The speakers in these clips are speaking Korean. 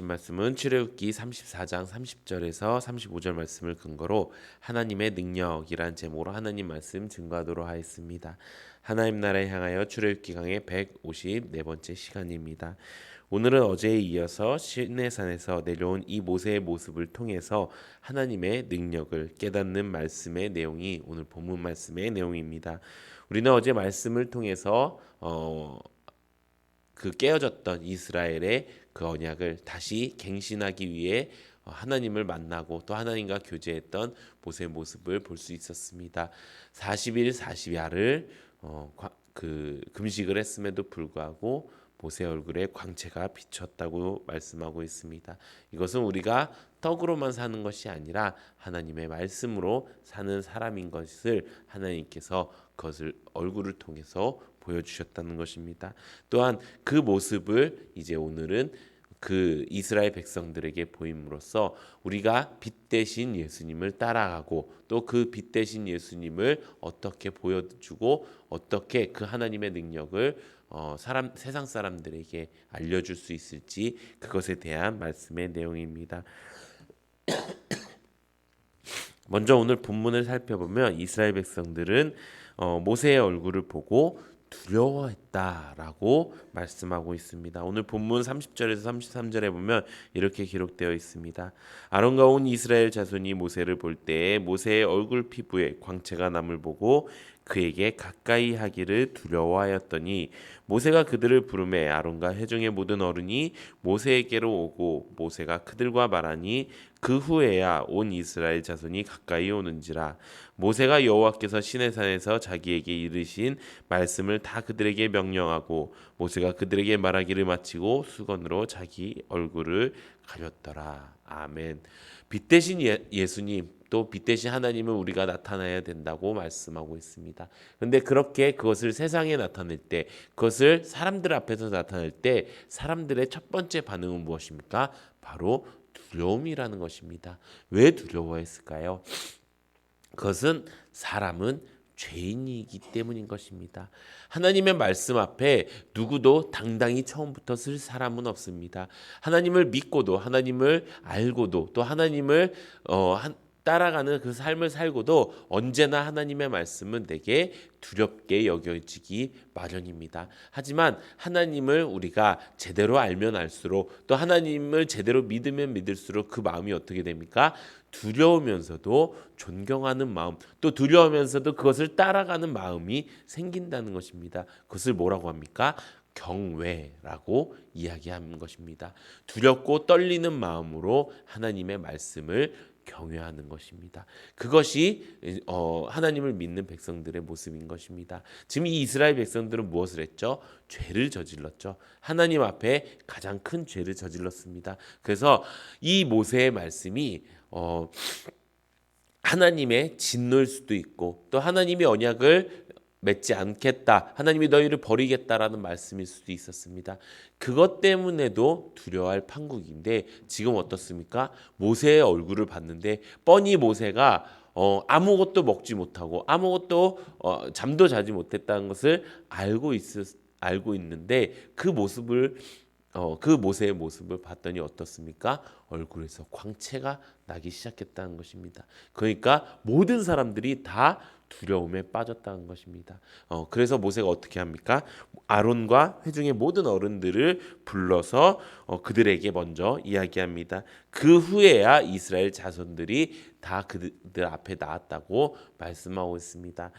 주신 말씀은 출애굽기 34장 30절에서 35절 말씀을 근거로 하나님의 능력이란 제목으로 하나님 말씀 증거하도록 하겠습니다. 하나님 나라에 향하여 출애굽기 강의 154번째 시간입니다. 오늘은 어제에 이어서 시내산에서 내려온 이 모세의 모습을 통해서 하나님의 능력을 깨닫는 말씀의 내용이 오늘 본문 말씀의 내용입니다. 우리는 어제 말씀을 통해서 어, 그 깨어졌던 이스라엘의 그 언약을 다시 갱신하기 위해 하나님을 만나고 또 하나님과 교제했던 모세의 모습을 볼 수 있었습니다. 40일 40야를 어, 그 금식을 했음에도 불구하고 모세 얼굴에 광채가 비쳤다고 말씀하고 있습니다. 이것은 우리가 떡으로만 사는 것이 아니라 하나님의 말씀으로 사는 사람인 것을 하나님께서 그것을 얼굴을 통해서 보여주셨다는 것입니다. 또한 그 모습을 이제 오늘은 그 이스라엘 백성들에게 보임으로써 우리가 빛 대신 예수님을 따라가고 또 그 빛 대신 예수님을 어떻게 보여주고 어떻게 그 하나님의 능력을 어, 사람 세상 사람들에게 알려줄 수 있을지 그것에 대한 말씀의 내용입니다. 먼저 오늘 본문을 살펴보면 이스라엘 백성들은 어, 모세의 얼굴을 보고 두려워했다라고 말씀하고 있습니다. 오늘 본문 30절에서 33절에 보면 이렇게 기록되어 있습니다. 아론과 온 이스라엘 자손이 모세를 볼때 모세의 얼굴 피부에 광채가 남을 보고 그에게 가까이 하기를 두려워하였더니 모세가 그들을 부르매 아론과 회중의 모든 어른이 모세에게로 오고 모세가 그들과 말하니 그 후에야 온 이스라엘 자손이 가까이 오는지라. 모세가 여호와께서 시내산에서 자기에게 이르신 말씀을 다 그들에게 명령하고 모세가 그들에게 말하기를 마치고 수건으로 자기 얼굴을 가렸더라. 아멘. 빛 대신 예, 예수님 또 빛 대신 하나님은 우리가 나타나야 된다고 말씀하고 있습니다. 그런데 그렇게 그것을 세상에 나타낼 때, 그것을 사람들 앞에서 나타낼 때, 사람들의 첫 번째 반응은 무엇입니까? 바로 두려움이라는 것입니다. 왜 두려워했을까요? 그것은 사람은 죄인이기 때문인 것입니다. 하나님의 말씀 앞에 누구도 당당히 처음부터 쓸 사람은 없습니다. 하나님을 믿고도 하나님을 알고도 또 하나님을 어, 한, 따라가는 그 삶을 살고도 언제나 하나님의 말씀은 내게 두렵게 여겨지기 마련입니다. 하지만 하나님을 우리가 제대로 알면 알수록 또 하나님을 제대로 믿으면 믿을수록 그 마음이 어떻게 됩니까? 두려우면서도 존경하는 마음, 또 두려우면서도 그것을 따라가는 마음이 생긴다는 것입니다. 그것을 뭐라고 합니까? 경외라고 이야기하는 것입니다. 두렵고 떨리는 마음으로 하나님의 말씀을 경외하는 것입니다. 그것이 어, 하나님을 믿는 백성들의 모습인 것입니다. 지금 이 이스라엘 백성들은 무엇을 했죠? 죄를 저질렀죠. 하나님 앞에 가장 큰 죄를 저질렀습니다. 그래서 이 모세의 말씀이 어, 하나님의 진노일 수도 있고 또 하나님의 언약을 맺지 않겠다. 하나님이 너희를 버리겠다라는 말씀일 수도 있었습니다. 그것 때문에도 두려워할 판국인데 지금 어떻습니까? 모세의 얼굴을 봤는데 뻔히 모세가 어, 아무것도 먹지 못하고 아무것도 어, 잠도 자지 못했다는 것을 알고 있 알고 있는데 그 모습을 어, 그 모세의 모습을 봤더니 어떻습니까? 얼굴에서 광채가 나기 시작했다는 것입니다. 그러니까 모든 사람들이 다 두려움에 빠졌다는 것입니다. 어, 그래서 모세가 어떻게 합니까? 아론과 회중의 모든 어른들을 불러서 어, 그들에게 먼저 이야기합니다. 그 후에야 이스라엘 자손들이 다 그들 앞에 나왔다고 말씀하고 있습니다.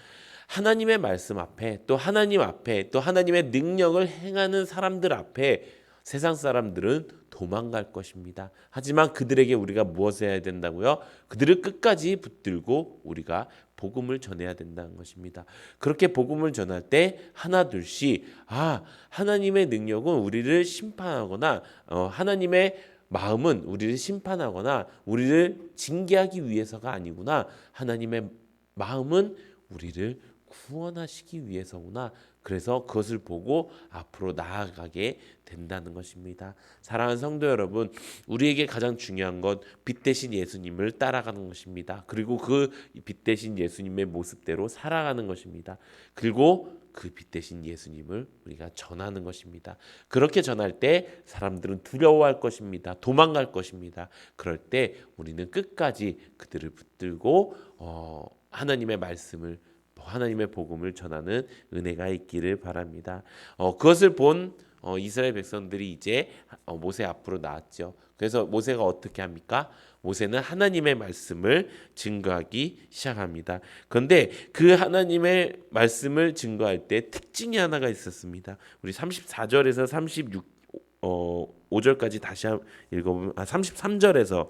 하나님의 말씀 앞에 또 하나님 앞에 또 하나님의 능력을 행하는 사람들 앞에 세상 사람들은 도망갈 것입니다. 하지만 그들에게 우리가 무엇을 해야 된다고요? 그들을 끝까지 붙들고 우리가 복음을 전해야 된다는 것입니다. 그렇게 복음을 전할 때 하나 둘씩 아 하나님의 능력은 우리를 심판하거나 어, 하나님의 마음은 우리를 심판하거나 우리를 징계하기 위해서가 아니구나. 하나님의 마음은 우리를 구원하시기 위해서구나. 그래서 그것을 보고 앞으로 나아가게 된다는 것입니다. 사랑하는 성도 여러분, 우리에게 가장 중요한 건 빛 대신 예수님을 따라가는 것입니다. 그리고 그 빛 대신 예수님의 모습대로 살아가는 것입니다. 그리고 그빛 대신 예수님을 우리가 전하는 것입니다. 그렇게 전할 때 사람들은 두려워할 것입니다. 도망갈 것입니다. 그럴 때 우리는 끝까지 그들을 붙들고 어, 하나님의 말씀을 하나님의 복음을 전하는 은혜가 있기를 바랍니다. 어, 그것을 본 어, 이스라엘 백성들이 이제 어, 모세 앞으로 나왔죠. 그래서 모세가 어떻게 합니까? 모세는 하나님의 말씀을 증거하기 시작합니다. 그런데 그 하나님의 말씀을 증거할 때 특징이 하나가 있었습니다. 우리 34절에서 36 어, 5절까지 다시 한- 읽어보면 아 33절에서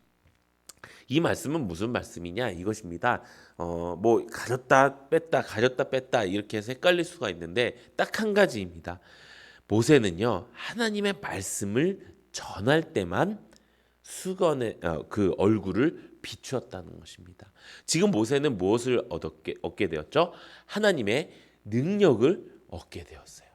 이 말씀은 무슨 말씀이냐 이것입니다. 어, 뭐 가졌다 뺐다 가졌다 뺐다 이렇게 해서 헷갈릴 수가 있는데 딱 한 가지입니다. 모세는요 하나님의 말씀을 전할 때만 수건의 어, 그 얼굴을 비추었다는 것입니다. 지금 모세는 무엇을 얻게 얻게 되었죠? 하나님의 능력을 얻게 되었어요.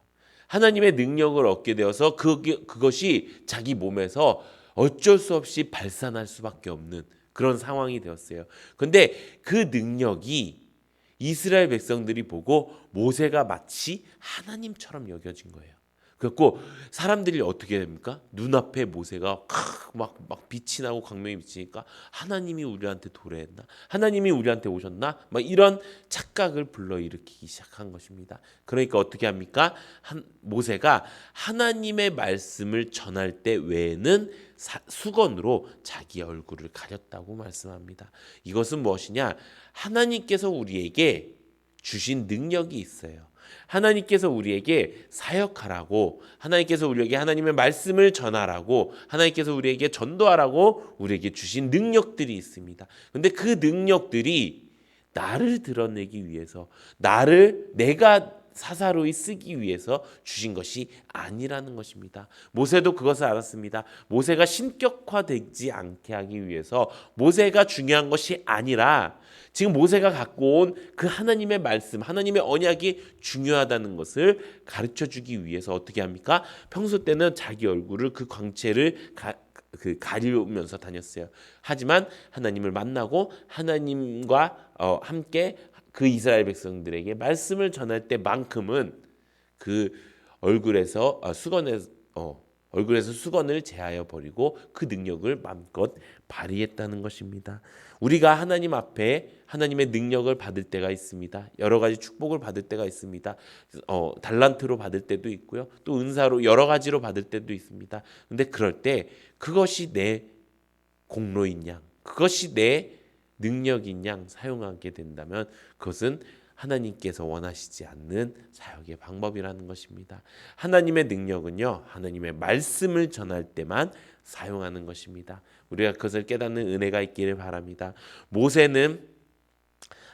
하나님의 능력을 얻게 되어서 그 그것이 자기 몸에서 어쩔 수 없이 발산할 수밖에 없는 그런 상황이 되었어요. 근데 그 능력이 이스라엘 백성들이 보고 모세가 마치 하나님처럼 여겨진 거예요. 그래갖고 사람들이 어떻게 됩니까? 눈앞에 모세가 막, 막 빛이 나고 광명이 비치니까 하나님이 우리한테 도래했나? 하나님이 우리한테 오셨나? 막 이런 착각을 불러일으키기 시작한 것입니다. 그러니까 어떻게 합니까? 한, 모세가 하나님의 말씀을 전할 때 외에는 사, 수건으로 자기 얼굴을 가렸다고 말씀합니다. 이것은 무엇이냐? 하나님께서 우리에게 주신 능력이 있어요. 하나님께서 우리에게 사역하라고 하나님께서 우리에게 하나님의 말씀을 전하라고 하나님께서 우리에게 전도하라고 우리에게 주신 능력들이 있습니다. 근데 그 능력들이 나를 드러내기 위해서 나를 내가 사사로이 쓰기 위해서 주신 것이 아니라는 것입니다. 모세도 그것을 알았습니다. 모세가 신격화되지 않게 하기 위해서 모세가 중요한 것이 아니라 지금 모세가 갖고 온 그 하나님의 말씀, 하나님의 언약이 중요하다는 것을 가르쳐 주기 위해서 어떻게 합니까? 평소 때는 자기 얼굴을 그 광채를 가, 그 가리우면서 다녔어요. 하지만 하나님을 만나고 하나님과 어, 함께 그 이스라엘 백성들에게 말씀을 전할 때만큼은 그 얼굴에서 아, 수건에 어, 얼굴에서 수건을 제하여 버리고 그 능력을 마음껏 발휘했다는 것입니다. 우리가 하나님 앞에 하나님의 능력을 받을 때가 있습니다. 여러 가지 축복을 받을 때가 있습니다. 어, 달란트로 받을 때도 있고요. 또 은사로 여러 가지로 받을 때도 있습니다. 근데 그럴 때 그것이 내 공로인 양, 그것이 내 능력인 양 사용하게 된다면 그것은 하나님께서 원하시지 않는 사역의 방법이라는 것입니다. 하나님의 능력은요, 하나님의 말씀을 전할 때만 사용하는 것입니다. 우리가 그것을 깨닫는 은혜가 있기를 바랍니다. 모세는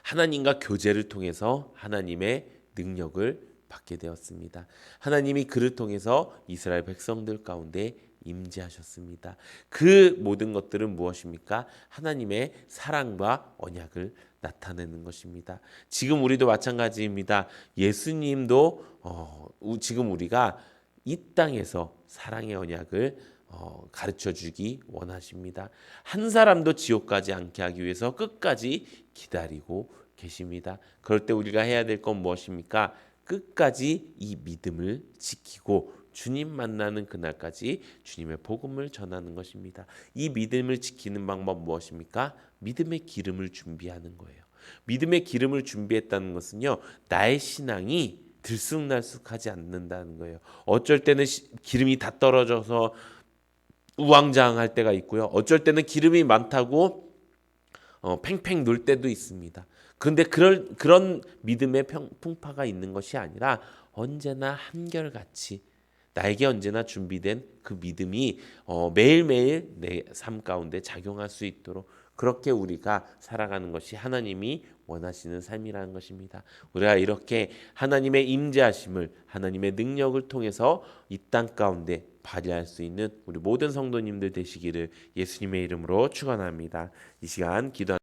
하나님과 교제를 통해서 하나님의 능력을 받게 되었습니다. 하나님이 그를 통해서 이스라엘 백성들 가운데 임재하셨습니다. 그 모든 것들은 무엇입니까? 하나님의 사랑과 언약을 나타내는 것입니다. 지금 우리도 마찬가지입니다. 예수님도 어, 지금 우리가 이 땅에서 사랑의 언약을 어, 가르쳐 주기 원하십니다. 한 사람도 지옥 가지 않게 하기 위해서 끝까지 기다리고 계십니다. 그럴 때 우리가 해야 될 건 무엇입니까? 끝까지 이 믿음을 지키고 주님 만나는 그날까지 주님의 복음을 전하는 것입니다. 이 믿음을 지키는 방법 무엇입니까? 믿음의 기름을 준비하는 거예요. 믿음의 기름을 준비했다는 것은요, 나의 신앙이 들쑥날쑥하지 않는다는 거예요. 어쩔 때는 시, 기름이 다 떨어져서 우왕좌왕할 때가 있고요. 어쩔 때는 기름이 많다고 어, 팽팽 놀 때도 있습니다. 그런데 그런 그런 믿음의 평, 풍파가 있는 것이 아니라 언제나 한결같이 나에게 언제나 준비된 그 믿음이 어, 매일매일 내 삶 가운데 작용할 수 있도록 그렇게 우리가 살아가는 것이 하나님이 원하시는 삶이라는 것입니다. 우리가 이렇게 하나님의 임재하심을 하나님의 능력을 통해서 이 땅 가운데 발휘할 수 있는 우리 모든 성도님들 되시기를 예수님의 이름으로 축원합니다. 이 시간 기도